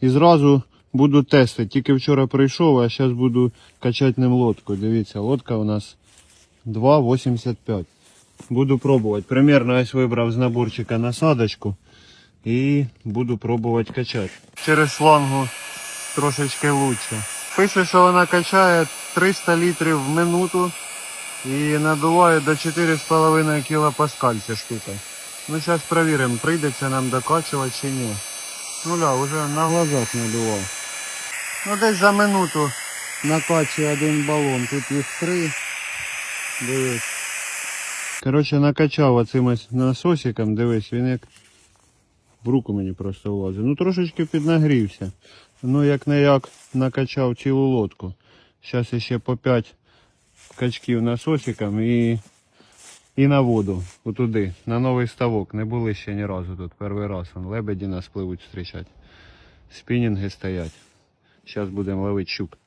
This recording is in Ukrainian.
І зразу буду тестити. Тільки вчора прийшов, а зараз буду качати ним лодку. Дивіться, лодка у нас 2,85. Буду пробувати. Примерно ось вибрав з наборчика насадочку і буду пробувати качати. Через шлангу трошечки лучше. Пише, що вона качає 300 літрів в минуту і надуває до 4,5 кілопаскаль ця штука. Ну зараз перевіримо, прийдеться нам докачувати чи ні. Ну да, вже на глазах надував. Ну десь за минуту накачує один балон. Тут їх три. Дивись. Коротше, накачав оцим насосиком, дивись, він як в руку мені просто влазить. Ну трошечки піднагрівся. Ну як не як накачав цілу лодку. Зараз ще по 5 качків насосиком і, і на воду. Отуди, на новий ставок. Не були ще ні разу тут. Перший раз. Вон, лебеді нас пливуть зустрічати. Спінінги стоять. Зараз будемо ловити щук.